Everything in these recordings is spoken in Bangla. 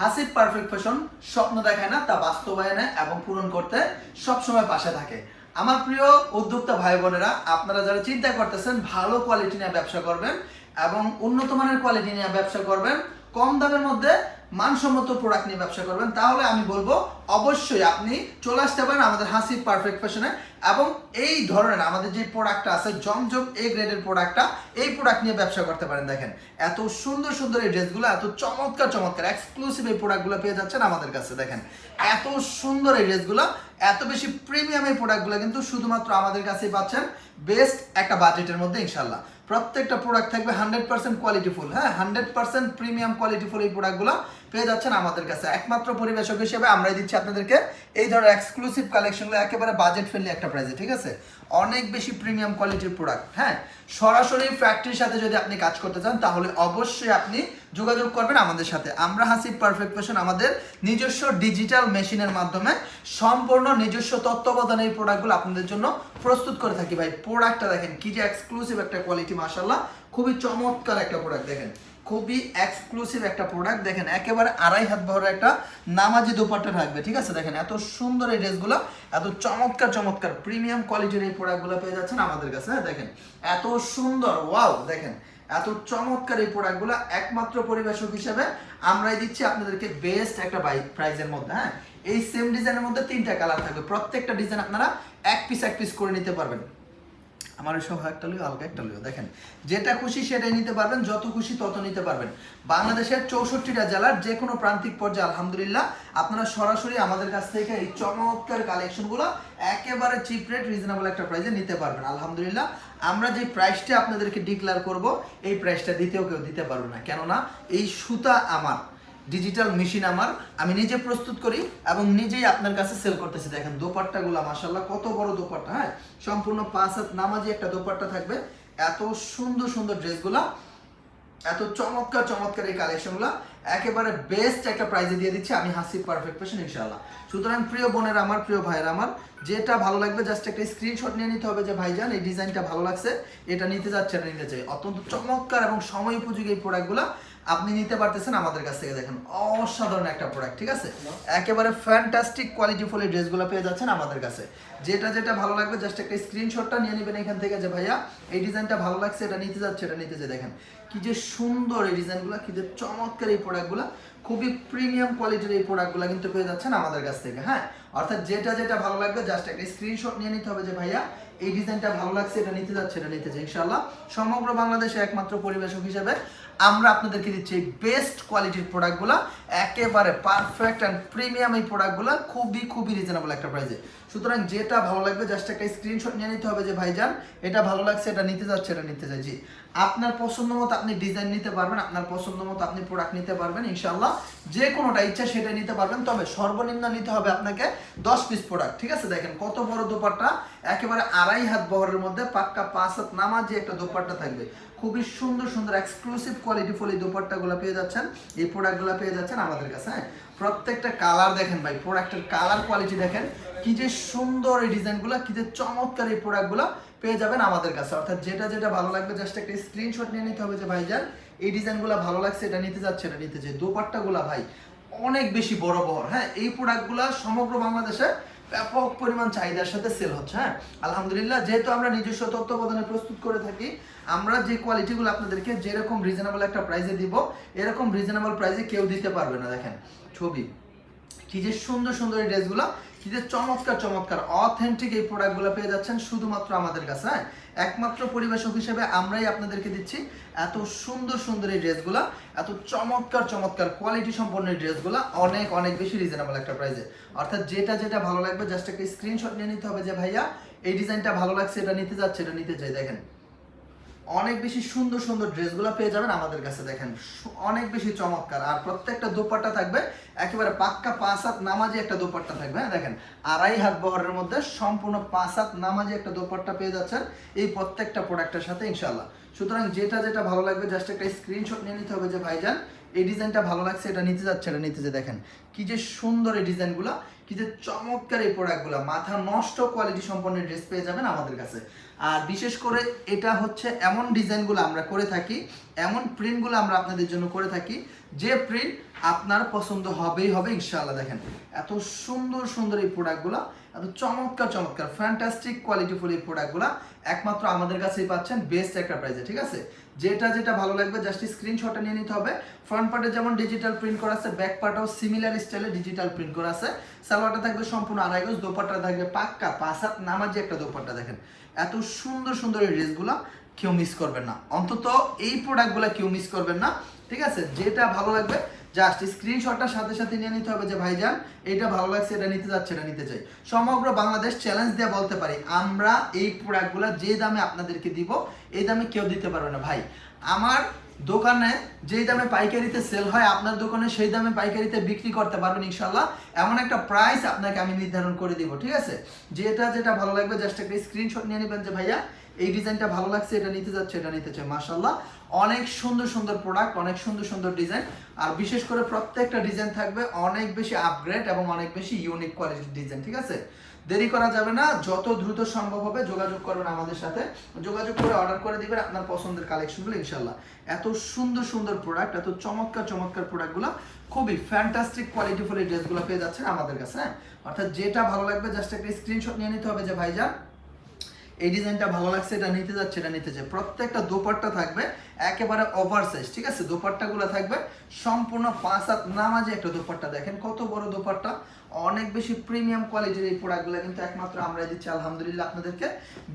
হাসিব পারফেক্ট ফ্যাশন স্বপ্ন দেখায় না, তা বাস্তবায়নে এবং পূরণ করতে সবসময় পাশে থাকে। আমার প্রিয় উদ্যোক্তা ভাই বোনেরা, আপনারা যারা চিন্তা করতেছেন, ভালো কোয়ালিটি নিয়ে ব্যবসা করবেন এবং উন্নত মানের কোয়ালিটি নিয়ে ব্যবসা করবেন, কম দামের মধ্যে মানসম্মত প্রোডাক্ট নিয়ে ব্যবসা করবেন, তাহলে আমি বলব অবশ্যই আপনি চলে আসতে পারেন আমাদের হাসি পারফেক্ট ফ্যাশনে এবং এই ধরনের আমাদের যে প্রোডাক্টটা আছে, জমজম এ গ্রেডের প্রোডাক্টটা এই প্রোডাক্ট নিয়ে ব্যবসা করতে পারেন। দেখেন, এত সুন্দর সুন্দর এই ড্রেসগুলো, এত চমৎকার চমৎকার এক্সক্লুসিভ এই প্রোডাক্টগুলো পেয়ে যাচ্ছেন আমাদের কাছে। দেখেন, এত সুন্দর এই ড্রেসগুলো, এত বেশি প্রিমিয়াম এই প্রোডাক্টগুলো কিন্তু শুধুমাত্র আমাদের কাছেই পাচ্ছেন। বেস্ট একটা বাজেটের মধ্যে ইনশাল্লাহ প্রত্যেকটা প্রোডাক্ট থাকবে হান্ড্রেড পার্সেন্ট কোয়ালিটিফুল হ্যাঁ? হান্ড্রেড পার্সেন্ট প্রিমিয়াম কোয়ালিটিফুল এই প্রোডাক্টগুলো পেয়ে যাচ্ছেন আমাদের কাছে। একমাত্র পরিবেশক হিসেবে আমরাই দিচ্ছি আপনাদেরকে এই ধরনের এক্সক্লুসিভ কালেকশনগুলো একেবারে বাজেট ফ্রেন্ডলি একটা প্রাইসে ঠিক আছে? অনেক বেশি প্রিমিয়াম কোয়ালিটির প্রোডাক্ট হ্যাঁ? সরাসরি ফ্যাক্টরির সাথে যদি আপনি কাজ করতে চান, তাহলে অবশ্যই আপনি যোগাযোগ করবেন আমাদের সাথে। আমরা হাসিব পারফেক্ট ফ্যাশন আমাদের নিজস্ব ডিজিটাল মেশিনের মাধ্যমে সম্পূর্ণ নিজস্ব তত্ত্বাবধানে এই প্রোডাক্টগুলো আপনাদের জন্য প্রস্তুত করে থাকি। ভাই প্রোডাক্টটা দেখেন, কি যে এক্সক্লুসিভ একটা কোয়ালিটি মাসাল্লাহ খুবই চমৎকার একটা প্রোডাক্ট দেখেন। খুবই এক্সক্লুসিভ একটা প্রোডাক্ট দেখেন, একেবারে আড়াই হাত বহরের একটা নামাজি দোপাট্টা থাকবে, ঠিক আছে? দেখেন, এত সুন্দর এই ড্রেসগুলো, এত চমৎকার চমৎকার প্রিমিয়াম কোয়ালিটির এই প্রোডাক্টগুলো পেয়ে যাচ্ছেন আমাদের কাছে হ্যাঁ? দেখেন, এত সুন্দর ওয়াও দেখেন, এত চমৎকার এই প্রোডাক্টগুলো একমাত্র পরিবেশক হিসেবে আমরাই দিচ্ছি আপনাদেরকে বেস্ট একটা প্রাইজের মধ্যে হ্যাঁ? এই সেম ডিজাইনের মধ্যে তিনটা কালার থাকবে। প্রত্যেকটা ডিজাইন আপনারা এক পিস এক পিস করে নিতে পারবেন। আমার সহ একটা লিও হালকা একটা লিও দেখেন, যেটা খুশি সেটাই নিতে পারবেন, যত খুশি তত নিতে পারবেন। বাংলাদেশের চৌষট্টিটা জেলার যে কোনো প্রান্তিক পর্যায়ে, আলহামদুলিল্লাহ, আপনারা সরাসরি আমাদের কাছ থেকে এই চমৎকার কালেকশনগুলো একেবারে চিপ রেট রিজনেবল একটা প্রাইসে নিতে পারবেন। আলহামদুলিল্লাহ, আমরা যে প্রাইসটা আপনাদেরকে ডিক্লেয়ার করব, এই প্রাইসটা দিতেও কেউ দিতে পারবে না। কেননা, এই সুতা আমার। ডিজিটাল মেশিন আমার। আমি নিজে প্রস্তুত করি এবং নিজেই আপনার কাছে সেল করতেছি। দেখেন, দোপাট্টাগুলো মাসাল্লাহ কত বড় দোপাট্টা হ্যাঁ? সম্পূর্ণ পাঁচ হাত নামাজি একটা দোপাট্টা থাকবে। এত সুন্দর সুন্দর ড্রেসগুলা, এত চমৎকার চমৎকার এই কালেকশনগুলো একেবারে বেস্ট একটা প্রাইজে দিয়ে দিচ্ছি। আমি হাসি পারফেক্ট পেশন ইনশাল্লাহ সুতরাং প্রিয় বোনের আমার, প্রিয় ভাইয়ের আমার, যেটা ভালো লাগবে জাস্ট একটা স্ক্রিনশট নিয়ে নিতে হবে যে, ভাইজান, এই ডিজাইনটা ভালো লাগছে, এটা নিতে যাচ্ছে এটা নিতে চাই। অত্যন্ত চমৎকার এবং সময় উপযোগী এই প্রোডাক্টগুলো আপনি নিতে পারতেছেন আমাদের কাছ থেকে দেখেন অসাধারণ একটা প্রোডাক্ট ঠিক আছে? একেবারে ফ্যান্টাস্টিক কোয়ালিটি ফুল ড্রেসগুলো পেয়ে যাচ্ছেন আমাদের কাছে। যেটা যেটা ভালো লাগবে জাস্ট একটা স্ক্রিনশটটা নিয়ে নেবেন এখান থেকে যে ভাইয়া এই ডিজাইনটা ভালো লাগছে এটা নিতে যাচ্ছে এটা নিতে যে দেখেন কি যে সুন্দর এই ডিজাইনগুলো কি যে চমৎকার এই প্রোডাক্টগুলো খুবই প্রিমিয়াম কোয়ালিটির এই প্রোডাক্টগুলো কিন্তু পেয়ে যাচ্ছেন আমাদের কাছ থেকে হ্যাঁ? অর্থাৎ যেটা যেটা ভালো লাগবে জাস্ট একটা স্ক্রিনশট নিয়ে নিতে হবে যে ভাইয়া এই ডিজাইনটা ভালো লাগছে এটা নিতে যাচ্ছে এটা নিতে চাই ইনশাল্লাহ সমগ্র বাংলাদেশে একমাত্র পরিবেশক হিসেবে আমরা আপনাদেরকে দিচ্ছি বেস্ট কোয়ালিটির প্রোডাক্টগুলো একেবারে পারফেক্ট অ্যান্ড প্রিমিয়াম এই প্রোডাক্টগুলো খুবই খুবই রিজনেবল একটা প্রাইসে সুতরাং যেটা ভালো লাগবে জাস্ট একটা স্ক্রিনশট নিয়ে নিতে হবে যে, ভাইজান, এটা ভালো লাগছে, এটা নিতে যাচ্ছে, এটা নিতে চাই। জি। আপনার পছন্দ মতো আপনি ডিজাইন নিতে পারবেন, আপনার পছন্দ মতো আপনি প্রোডাক্ট নিতে পারবেন ইনশাল্লাহ যে কোনোটা ইচ্ছা সেটা নিতে পারবেন, তবে সর্বনিম্ন নিতে হবে আপনাকে দশ পিস প্রোডাক্ট ঠিক আছে? দেখেন কত বড় দোপাট্টা, একেবারে আড়াই হাত বহরের মধ্যে পাক্কা পাঁচ হাত নামাজি একটা দোপাট্টা থাকবে। খুবই সুন্দর সুন্দর এক্সক্লুসিভ কোয়ালিটি ফুল এই দোপাট্টাগুলো পেয়ে যাচ্ছেন, এই প্রোডাক্টগুলো পেয়ে যাচ্ছেন আমাদের কাছে হ্যাঁ? প্রত্যেকটা কালার দেখেন ভাই প্রোডাক্টের কালার কোয়ালিটি দেখেন। কি যে সুন্দর এই ডিজাইনগুলো কি যে চমৎকার এই প্রোডাক্টগুলো পেয়ে যাবেন আমাদের কাছে। অর্থাৎ যেটা যেটা ভালো লাগবে জাস্ট একটা স্ক্রিনশট নিয়ে নিতে হবে যে ভাই যান এই ডিজাইনগুলো ভালো লাগছে, এটা নিতে যাচ্ছে এটা নিতে চাই দোপাট্টাগুলো ভাই, অনেক বেশি বড় বড়। হ্যাঁ এই প্রোডাক্টগুলো সমগ্র বাংলাদেশে ব্যাপক পরিমাণ চাহিদার সাথে সেল হচ্ছে হ্যাঁ? আলহামদুলিল্লাহ, যেহেতু আমরা নিজস্ব তত্ত্বাবধানে প্রস্তুত করে থাকি, আমরা যে কোয়ালিটিগুলো আপনাদেরকে যেরকম রিজনেবল একটা প্রাইসে দিব, এরকম রিজনেবল প্রাইসে কেউ দিতে পারবে না, দেখেন, ছবি। কি যে সুন্দর সুন্দর এই ড্রেসগুলো, কি যে চমৎকার চমৎকার অথেন্টিক এই প্রোডাক্টগুলো পেয়ে যাচ্ছেন শুধুমাত্র আমাদের কাছে হ্যাঁ? একমাত্র পরিবেশক হিসেবে আমরাই আপনাদেরকে দিচ্ছি এত সুন্দর সুন্দর এই ড্রেসগুলো, এত চমৎকার চমৎকার কোয়ালিটি সম্পন্ন এই ড্রেসগুলো, অনেক অনেক বেশি রিজনেবল একটা প্রাইসে অর্থাৎ যেটা যেটা ভালো লাগবে জাস্ট একটা স্ক্রিনশট নিয়ে নিতে হবে যে, ভাইয়া, এই ডিজাইনটা ভালো লাগছে, এটা নিতে যাচ্ছে, এটা নিতে চাই। দেখেন অনেক বেশি সুন্দর সুন্দর ড্রেসগুলো পেয়ে যাবেন আমাদের কাছে দেখেন। অনেক বেশি চমৎকার। আর প্রত্যেকটা দোপাট্টা থাকবে, একেবারে পাক্কা পাঁচ হাত নামাজি একটা দোপাট্টা থাকবে হ্যাঁ দেখেন। আড়াই হাত বহরের মধ্যে সম্পূর্ণ পাঁচ হাত নামাজি একটা দোপাট্টা পেয়ে যাচ্ছেন এই প্রত্যেকটা প্রোডাক্টের সাথে ইনশাল্লাহ সুতরাং যেটা যেটা ভালো লাগবে জাস্ট একটা স্ক্রিনশট নিয়ে নিতে হবে যে ভাইজান এই ডিজাইনটা ভালো লাগছে, এটা নিতে যাচ্ছে এটা নিতে যে দেখেন। কি যে সুন্দর এই ডিজাইনগুলো, কি যে চমৎকার এই প্রোডাক্টগুলো। মাথা নষ্ট কোয়ালিটি সম্পন্ন ড্রেস পেয়ে যাবেন আমাদের কাছে। আর বিশেষ করে এটা হচ্ছে এমন ডিজাইনগুলো আমরা করে থাকি, এমন প্রিন্টগুলো আমরা আপনাদের জন্য করে থাকি যে প্রিন্ট আপনার পছন্দ হবেই হবে, ইনশাআল্লাহ দেখেন। এত সুন্দর সুন্দর এই প্রোডাক্টগুলো এত চমৎকার চমৎকার ফ্যান্টাস্টিক কোয়ালিটিফুল এই প্রোডাক্টগুলো একমাত্র আমাদের কাছেই পাচ্ছেন বেস্ট একটা প্রাইসে ঠিক আছে? যেটা যেটা ভালো লাগবে জাস্ট স্ক্রিনশটটা নিয়ে নিতে হবে। ফ্রন্ট পার্টে যেমন ডিজিটাল প্রিন্ট করা আছে ব্যাক পার্টেও সিমিলার স্টাইলে ডিজিটাল প্রিন্ট করা আছে। সালোয়ারটা থাকবে সম্পূর্ণ আড়াই গজ, দোপাট্টা থাকবে পাক্কা, পাঁচ হাত নামাজি একটা দোপাট্টা, দেখেন। এত সুন্দর সুন্দর এই ড্রেসগুলো কেউ মিস করবেন না। অন্তত এই প্রোডাক্টগুলো কেউ মিস করবেন না, ঠিক আছে? যেটা ভালো লাগবে জাস্ট স্ক্রিনশটটার সাথে সাথে নিয়ে নিতে হবে যে, ভাইজান, এটা ভালো লাগছে, এটা নিতে যাচ্ছে, এটা নিতে চাই। সমগ্র বাংলাদেশ চ্যালেঞ্জ দিয়ে বলতে পারি, আমরা এই প্রোডাক্টগুলো যে দামে আপনাদেরকে দিব, এই দামে কেউ দিতে পারবে না। ভাই, আমার দোকানে যেই দামে পাইকারিতে সেল হয়, আপনার দোকানে সেই দামে পাইকারিতে বিক্রি করতে পারবেন ইনশাল্লাহ এমন একটা প্রাইস আপনাকে আমি নির্ধারণ করে দিব, ঠিক আছে? যেটা যেটা ভালো লাগবে জাস্ট একটা স্ক্রিনশট নিয়ে নেবেন যে, ভাইয়া এই ডিজাইনটা ভালো লাগছে, এটা নিতে যাচ্ছে, এটা নিতে চাই মাশাল্লাহ অনেক সুন্দর সুন্দর প্রোডাক্ট অনেক সুন্দর সুন্দর ডিজাইন। আর বিশেষ করে প্রত্যেকটা ডিজাইন থাকবে অনেক বেশি আপগ্রেড এবং অনেক বেশি ইউনিক কোয়ালিটির ডিজাইন, ঠিক আছে? দেরি করা যাবে না, যত দ্রুত সম্ভব হবে যোগাযোগ করবেন আমাদের সাথে। যোগাযোগ করে অর্ডার করে দিবেন আপনার পছন্দের কালেকশনগুলো ইনশাল্লাহ এত সুন্দর সুন্দর প্রোডাক্ট এত চমৎকার চমৎকার প্রোডাক্টগুলো খুবই ফ্যান্টাস্টিক কোয়ালিটিফুল এই ড্রেসগুলো পেয়ে যাচ্ছেন আমাদের কাছে হ্যাঁ? অর্থাৎ যেটা ভালো লাগবে জাস্ট একটা স্ক্রিনশট নিয়ে নিতে হবে যে, ভাইজান এই ডিজাইনটা ভালো লাগছে এটা নিতে যাচ্ছে এটা নিতে চাই প্রত্যেকটা দোপাট্টা থাকবে একেবারে ওভার সাইজ ঠিক আছে? দোপাট্টাগুলো থাকবে সম্পূর্ণ পাঁচ হাত নামাজে একটা দোপাট্টা। দেখেন কত বড় দোপাট্টা। অনেক বেশি প্রিমিয়াম কোয়ালিটির এই প্রোডাক্টগুলো কিন্তু একমাত্র আমরা দিচ্ছি, আলহামদুলিল্লাহ আপনাদেরকে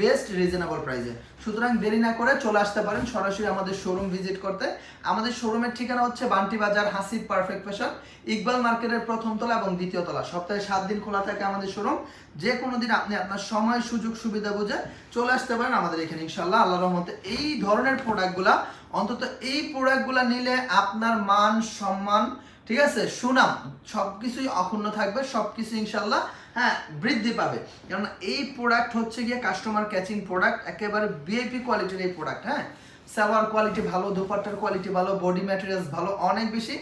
বেস্ট রিজনেবল প্রাইসে সুতরাং দেরি না করে চলে আসতে পারেন সরাসরি আমাদের শোরুম ভিজিট করতে। আমাদের শোরুমের ঠিকানা হচ্ছে বান্টি বাজার হাসিব পারফেক্ট ফ্যাশন ইকবাল মার্কেটের প্রথম তলা এবং দ্বিতীয় তলা। সপ্তাহে সাত দিন খোলা থাকে আমাদের শোরুম যে কোনো দিন আপনি আপনার সময়, সুযোগ, সুবিধা বুঝে চলে আসতে পারেন আমাদের এখানে। ইনশাল্লাহ আল্লাহ রহমতে এই ধরনের প্রোডাক্টগুলা অন্তত এই প্রোডাক্টগুলো নিলে আপনার মান, সম্মান, ঠিক আছে? সুনাম সব কিছুই অক্ষুণ্ণ থাকবে সব কিছু ইনশাল্লাহ হ্যাঁ বৃদ্ধি পাবে। কারণ এই প্রোডাক্ট হচ্ছে গিয়ে কাস্টমার ক্যাচিং প্রোডাক্ট একেবারে বিআইপি কোয়ালিটির এই প্রোডাক্ট হ্যাঁ? সালোয়ার কোয়ালিটি ভালো, দোপাট্টার কোয়ালিটি ভালো বডি ম্যাটেরিয়ালস ভালো, অনেক বেশি।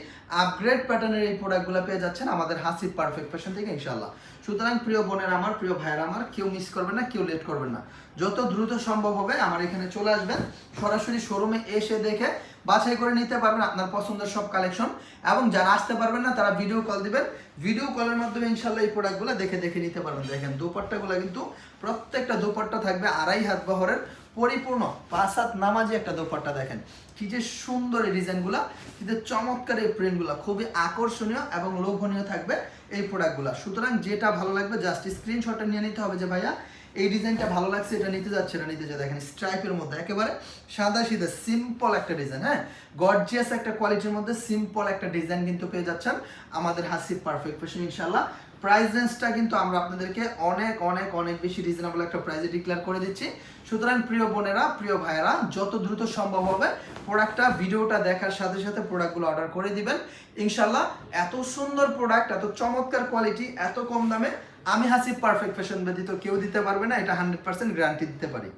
আপগ্রেড প্যাটার্নের এই প্রোডাক্টগুলো পেয়ে যাচ্ছেন আমাদের হাসিব পারফেক্ট ফ্যাশন থেকে ইনশাল্লাহ সুতরাং প্রিয় বোনের আমার, প্রিয় ভাইয়ের আমার, কেউ মিস করবেন না, কেউ লেট করবেন না। যত দ্রুত সম্ভব হবে আমার এখানে চলে আসবেন, সরাসরি শোরুমে এসে দেখে বাছাই করে নিতে পারবেন আপনার পছন্দের সব কালেকশন এবং যারা আসতে পারবেন না, তারা ভিডিও কল দিবেন। ভিডিও কলের মাধ্যমে ইনশাল্লাহ এই প্রোডাক্টগুলো দেখে দেখে নিতে পারবেন। দেখেন, দোপাট্টাগুলো কিন্তু প্রত্যেকটা দোপাট্টা থাকবে আড়াই হাত বহরের। পরিপূর্ণ পাঁচ হাত নামাজি একটা দোপাট্টা দেখেন। কি যে সুন্দর এই ডিজাইনগুলো, কি যে চমৎকার এই প্রিন্টগুলো খুবই আকর্ষণীয় এবং লোভনীয় থাকবে এই প্রোডাক্টগুলো সুতরাং যেটা ভালো লাগবে জাস্ট স্ক্রিনশটটা নিয়ে নিতে হবে যে ভাইয়া, এই ডিজাইনটা ভালো লাগছে, এটা নিতে যাচ্ছে এটা নিতে যাচ্ছে। দেখেন স্ট্রাইপের মধ্যে একেবারে সাদা সিধা সিম্পল একটা ডিজাইন হ্যাঁ? গর্জিয়াস একটা কোয়ালিটির মধ্যে সিম্পল একটা ডিজাইন কিন্তু পেয়ে যাচ্ছেন আমাদের হাসিব পারফেক্ট ফ্যাশন ইনশাল্লাহ প্রাইস রেঞ্জটা কিন্তু আমরা আপনাদেরকে অনেক অনেক অনেক বেশি রিজনেবল একটা প্রাইসে ডিক্লেয়ার করে দিচ্ছি। সুতরাং প্রিয় বোনেরা, প্রিয় ভাইয়েরা, যত দ্রুত সম্ভব হবে প্রোডাক্টটা ভিডিওটা দেখার সাথে সাথে প্রোডাক্টগুলো অর্ডার করে দিবেন। ইনশাল্লাহ এত সুন্দর প্রোডাক্ট এত চমৎকার কোয়ালিটি এত কম দামে আমি হাসি পারফেক্ট ফ্যাশন ব্যতীত কেউ দিতে পারবে না, এটা হান্ড্রেড পার্সেন্ট গ্যারান্টি দিতে পারি।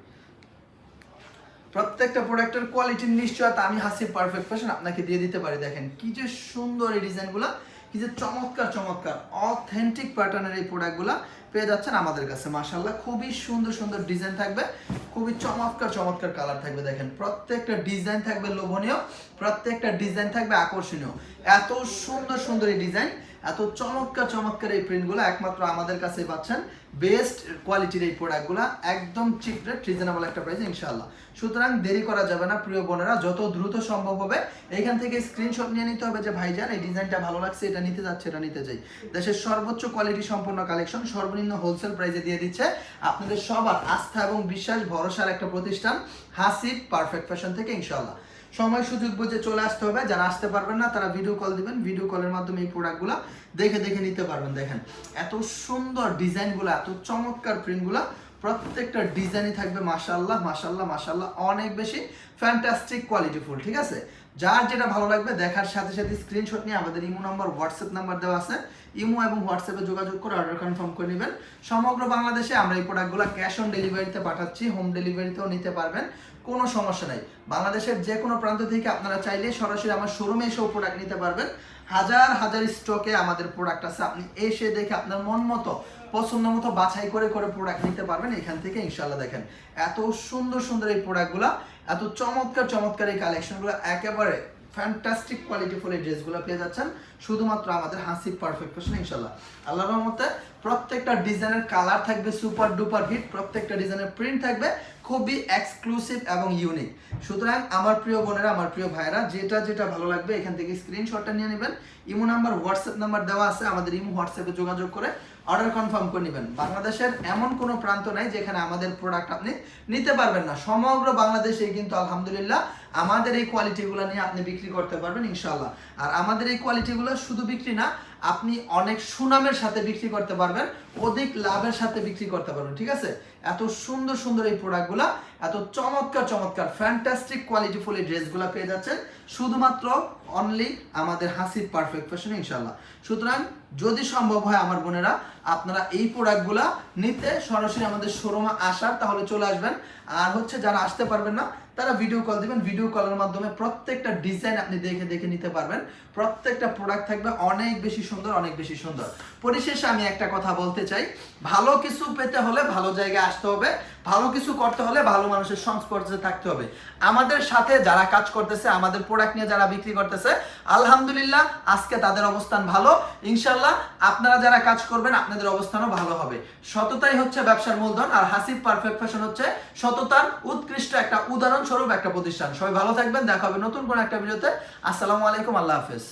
প্রত্যেকটা প্রোডাক্টের কোয়ালিটির নিশ্চয়তা আমি হাসি পারফেক্ট ফ্যাশন আপনাকে দিয়ে দিতে পারি। দেখেন, কি যে সুন্দর এই ডিজাইনগুলো কি যে চমৎকার চমৎকার অথেন্টিক প্যাটার্নের এই প্রোডাক্টগুলো পেয়ে যাচ্ছেন আমাদের কাছে। মাশাল্লাহ খুবই সুন্দর সুন্দর ডিজাইন থাকবে। খুবই চমৎকার চমৎকার কালার থাকবে দেখেন। প্রত্যেকটা ডিজাইন থাকবে লোভনীয়, প্রত্যেকটা ডিজাইন থাকবে আকর্ষণীয়। এত সুন্দর সুন্দর এই ডিজাইন এত চমৎকার চমৎকার এই প্রিন্টগুলো একমাত্র আমাদের কাছে পাচ্ছেন। বেস্ট কোয়ালিটির এই প্রোডাক্টগুলো একদম চিপ রেট রিজনেবল একটা প্রাইস ইনশাআল্লাহ। সুতরাং দেরি করা যাবে না, প্রিয় বোনেরা, যত দ্রুত সম্ভব হবে এখান থেকে স্ক্রিনশট নিয়ে নিতে হবে যে, ভাইজান, এই ডিজাইনটা ভালো লাগছে, এটা নিতে যাচ্ছে, এটা নিতে চাই দেশের সর্বোচ্চ কোয়ালিটি সম্পন্ন কালেকশন সর্বনিম্ন হোলসেল প্রাইসে দিয়ে দিচ্ছে আপনাদের সবার আস্থা এবং বিশ্বাস, ভরসার একটা প্রতিষ্ঠান, হাসিব পারফেক্ট ফ্যাশন থেকে, ইনশাআল্লাহ। সময় সুযোগ বুঝে চলে আসতে হবে। যারা আসতে পারবেন না, তারা ভিডিও কল দিবেন। ভিডিও কলের মাধ্যমে এই প্রোডাক্টগুলো দেখে দেখে নিতে পারবেন। দেখেন, এত সুন্দর ডিজাইনগুলো এত চমৎকার প্রিন্টগুলো প্রত্যেকটা ডিজাইনই থাকবে মাসাল্লাহ মাশাল্লাহ মাসাল্লাহ অনেক বেশি ফ্যান্টাস্টিক কোয়ালিটিফুল ঠিক আছে? যার যেটা ভালো লাগবে দেখার সাথে সাথে স্ক্রিনশট নিয়ে আমাদের ইমো নাম্বার হোয়াটসঅ্যাপ নাম্বার দেওয়া আছে। ইমো এবং হোয়াটসঅ্যাপে যোগাযোগ করে অর্ডার কনফার্ম করে নেবেন। সমগ্র বাংলাদেশে আমরা এই প্রোডাক্টগুলো ক্যাশ অন ডেলিভারিতে পাঠাচ্ছি হোম ডেলিভারিতেও নিতে পারবেন, কোনো সমস্যা নাই। বাংলাদেশের যে কোনো প্রান্ত থেকে আপনারা চাইলে সরাসরি আমার শোরুমে এসেও প্রোডাক্ট নিতে পারবেন। হাজার হাজার স্টকে আমাদের প্রোডাক্ট আছে। আপনি এসে দেখে আপনার মন মতো, পছন্দ মতো বাছাই করে করে প্রোডাক্ট নিতে পারবেন। এখান থেকে ইনশাল্লাহ দেখেন, এত সুন্দর সুন্দর এই প্রোডাক্টগুলো এত চমৎকার চমৎকার এই কালেকশনগুলো একেবারে ফ্যান্টাস্টিক কোয়ালিটি ফুল এই ড্রেসগুলো পেয়ে যাচ্ছেন। শুধুমাত্র আমাদের হাসি পারফেক্ট ফ্যাশন ইনশাল্লাহ আল্লাহর রহমতে প্রত্যেকটা ডিজাইনের কালার থাকবে সুপার ডুপার হিট প্রত্যেকটা ডিজাইনের প্রিন্ট থাকবে খুবই এক্সক্লুসিভ এবং ইউনিক সুতরাং আমার প্রিয় বোনেরা, আমার প্রিয় ভাইরা যেটা যেটা ভালো লাগবে এখান থেকে স্ক্রিনশটটা নিয়ে নেবেন। ইমো নাম্বার হোয়াটসঅ্যাপ নাম্বার দেওয়া আছে, আমাদের ইমো হোয়াটসঅ্যাপে যোগাযোগ করে অর্ডার কনফার্ম করে নেবেন। বাংলাদেশের এমন কোনো প্রান্ত নাই যেখানে আমাদের প্রোডাক্ট আপনি নিতে পারবেন না। সমগ্র বাংলাদেশে কিন্তু আলহামদুলিল্লাহ আমাদের এই কোয়ালিটিগুলো নিয়ে আপনি বিক্রি করতে পারবেন ইনশাল্লাহ আর আমাদের এই কোয়ালিটিগুলো শুধু বিক্রি না, আপনি অনেক সুনামের সাথে বিক্রি করতে পারবেন, অধিক লাভের সাথে বিক্রি করতে পারবেন, ঠিক আছে? এত সুন্দর সুন্দর এই প্রোডাক্টগুলো এত চমৎকার চমৎকার ফ্যান্টাস্টিক কোয়ালিটি ফুল এই ড্রেসগুলো পেয়ে যাচ্ছেন, শুধুমাত্র অনলি আমাদের হাসির পারফেক্ট ফ্যাশন ইনশাল্লাহ সুতরাং যদি সম্ভব হয়, আমার বোনেরা, আপনারা এই প্রোডাক্টগুলা নিতে সরাসরি আমাদের শোরুমে আসার, তাহলে চলে আসবেন। আর হচ্ছে যারা আসতে পারবেন না তারা ভিডিও কল দিবেন। ভিডিও কলের মাধ্যমে প্রত্যেকটা ডিজাইন আপনি দেখে দেখে নিতে পারবেন। প্রত্যেকটা প্রোডাক্ট থাকবে অনেক বেশি সুন্দর, অনেক বেশি সুন্দর। পরিশেষে আমি একটা কথা বলতে চাই। ভালো কিছু পেতে হলে ভালো জায়গায় আসতে হবে। ভালো কিছু করতে হলে ভালো মানুষের সংস্পর্শে থাকতে হবে। আমাদের সাথে যারা কাজ করতেছে, আমাদের প্রোডাক্ট নিয়ে যারা বিক্রি করতেছে, আলহামদুলিল্লাহ আজকে তাদের অবস্থান ভালো। ইনশাল্লাহ আপনারা যারা কাজ করবেন, আপনাদের অবস্থানও ভালো হবে। সততাই হচ্ছে ব্যবসার মূলধন, আর হাসিব পারফেক্ট ফ্যাশন হচ্ছে সততার উৎকৃষ্ট একটা উদাহরণ স্বরূপ একটা প্রতিষ্ঠান। সবাই ভালো থাকবেন, দেখা হবে নতুন কোনো একটা ভিডিওতে। আসসালামু আলাইকুম, আল্লাহ হাফেজ।